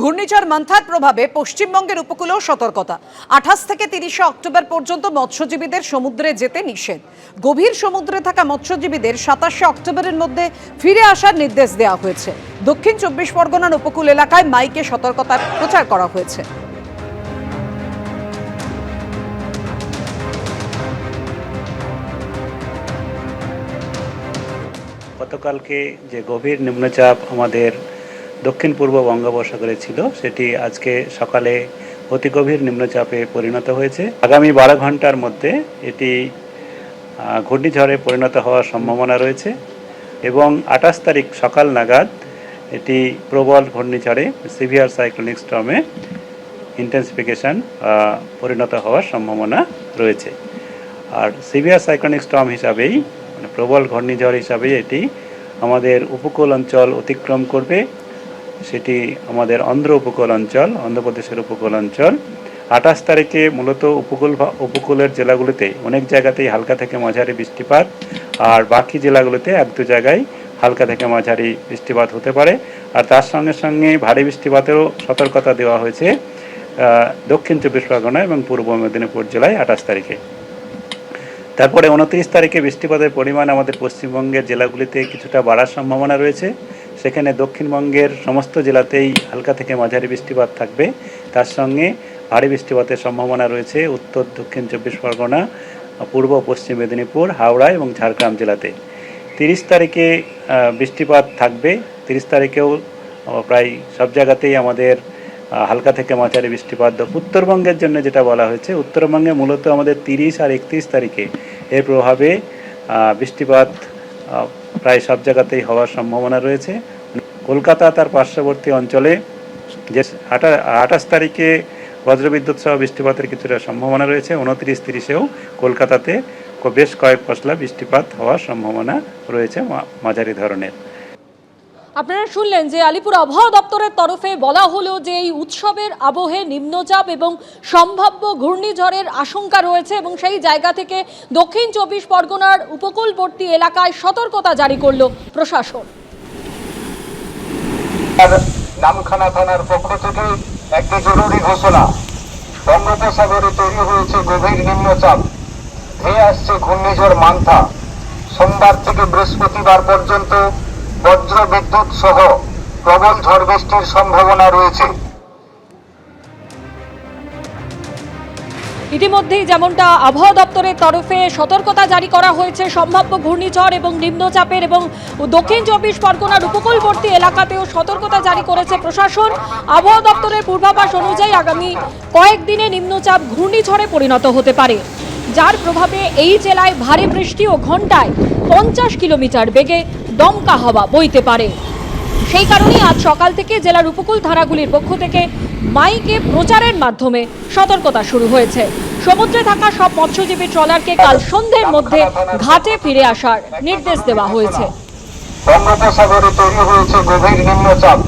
ঘূর্ণিঝড় মান্থার প্রভাবে পশ্চিমবঙ্গের উপকূলেও সতর্কতা। আঠাশ থেকে তিরিশে অক্টোবর পর্যন্ত মৎস্যজীবীদের সমুদ্রে যেতে নিষেধ। গভীর সমুদ্রে থাকা মৎস্যজীবীদের সাতাশে অক্টোবরের মধ্যে ফিরে আসার নির্দেশ দেওয়া হয়েছে। দক্ষিণ চব্বিশ পরগনার উপকূল এলাকায় মাইকে সতর্কতার প্রচার করা হয়েছে। গতকালকে যে গভীর নিম্নচাপ আমাদের দক্ষিণ পূর্ব বঙ্গোপসাগরে ছিল, সেটি আজকে সকালে অতি গভীর নিম্নচাপে পরিণত হয়েছে। আগামী বারো ঘণ্টার মধ্যে এটি ঘূর্ণিঝড়ে পরিণত হওয়ার সম্ভাবনা রয়েছে এবং আঠাশ তারিখ সকাল নাগাদ এটি প্রবল ঘূর্ণিঝড়ে, সিভিয়ার সাইক্লোনিক স্টর্মে ইন্টেন্সিফিকেশন পরিণত হওয়ার সম্ভাবনা রয়েছে। আর সিভিয়ার সাইক্লোনিক স্টর্ম হিসাবেই মানে প্রবল ঘূর্ণিঝড় হিসাবে এটি আমাদের উপকূল অঞ্চল অতিক্রম করবে। সেটি আমাদের অন্ধ্র উপকূল অঞ্চল অন্ধ্রপ্রদেশের উপকূল অঞ্চল আঠাশ তারিখে মূলত উপকূল উপকূলের জেলাগুলিতে অনেক জায়গাতেই হালকা থেকে মাঝারি বৃষ্টিপাত, আর বাকি জেলাগুলিতে এক দু জায়গায় হালকা থেকে মাঝারি বৃষ্টিপাত হতে পারে। আর তার সঙ্গে সঙ্গে ভারী বৃষ্টিপাতেরও সতর্কতা দেওয়া হয়েছে দক্ষিণ চব্বিশ পরগনা এবং পূর্ব মেদিনীপুর জেলায় আঠাশ তারিখে। তারপরে উনত্রিশ তারিখে বৃষ্টিপাতের পরিমাণ আমাদের পশ্চিমবঙ্গের জেলাগুলিতে কিছুটা বাড়ার সম্ভাবনা রয়েছে। সেখানে দক্ষিণবঙ্গের সমস্ত জেলাতেই হালকা থেকে মাঝারি বৃষ্টিপাত থাকবে। তার সঙ্গে ভারী বৃষ্টিপাতের সম্ভাবনা রয়েছে উত্তর, দক্ষিণ চব্বিশ পরগনা, পূর্ব, পশ্চিম মেদিনীপুর, হাওড়া এবং ঝাড়গ্রাম জেলাতে। তিরিশ তারিখে বৃষ্টিপাত থাকবে। তিরিশ তারিখেও প্রায় সব জায়গাতেই আমাদের হালকা থেকে মাঝারি বৃষ্টিপাত। উত্তরবঙ্গের জন্য যেটা বলা হয়েছে, উত্তরবঙ্গে মূলত আমাদের তিরিশ আর একত্রিশ তারিখে এর প্রভাবে বৃষ্টিপাত প্রায় সব জায়গাতেই হওয়ার সম্ভাবনা রয়েছে। কলকাতা তার পার্শ্ববর্তী অঞ্চলে যে আঠাশ তারিখে বজ্রবিদ্যুৎ সহ বৃষ্টিপাতের কিছুটা সম্ভাবনা রয়েছে। উনত্রিশ তিরিশেও কলকাতাতে বেশ কয়েক পশলা বৃষ্টিপাত হওয়ার সম্ভাবনা রয়েছে মাঝারি ধরনের। আপনারা শুনলেন যে আলিপুর আবহাওয়া দপ্তরের তরফে বলা হলো যে এই উৎসবের আবহে নিম্নচাপ এবং সম্ভাব্য ঘূর্ণিঝড়ের আশঙ্কা রয়েছে এবং সেই জায়গা থেকে দক্ষিণ চব্বিশ পরগনার উপকূলবর্তী এলাকায় সতর্কতা জারি করল প্রশাসন। নামখানা থানার পক্ষ থেকে একটি জরুরি ঘোষণা। বঙ্গোপসাগরে তৈরি হয়েছে গভীর নিম্নচাপ। ধেয়ে আসছে ঘূর্ণিঝড় মান্থা। সোমবার থেকে বৃহস্পতিবার পর্যন্ত বজ্র বিদ্যুৎ সহ প্রবল ঝড় বৃষ্টির সম্ভাবনা রয়েছে। ইতিমধ্যেই যেমনটা আবহাওয়া দপ্তরের তরফে সতর্কতা জারি করা হয়েছে, সম্ভাব্য ঘূর্ণিঝড় এবং নিম্নচাপের এবং দক্ষিণ চব্বিশ পরগনার উপকূলবর্তী এলাকাতেও সতর্কতা জারি করেছে প্রশাসন। আবহাওয়া দপ্তরের পূর্বাভাস অনুযায়ী আগামী কয়েকদিনে নিম্নচাপ ঘূর্ণিঝড়ে পরিণত হতে পারে, যার প্রভাবে এই জেলায় ভারী বৃষ্টি ও ঘন্টায় পঞ্চাশ কিলোমিটার বেগে দমকা হওয়া বইতে পারে। সেই কারণেই আজ সকাল থেকে জেলার উপকূল ধারাগুলির পক্ষ থেকে মাইকে প্রচারের মাধ্যমে সতর্কতা শুরু হয়েছে। সমুদ্রে থাকা সব মৎস্যজীবী ট্রলারকে কাল সন্ধ্যের মধ্যে ঘাটে ফিরে আসার নির্দেশ দেওয়া হয়েছে। বঙ্গোপসাগরে তৈরি হয়েছে গভীর নিম্নচাপ।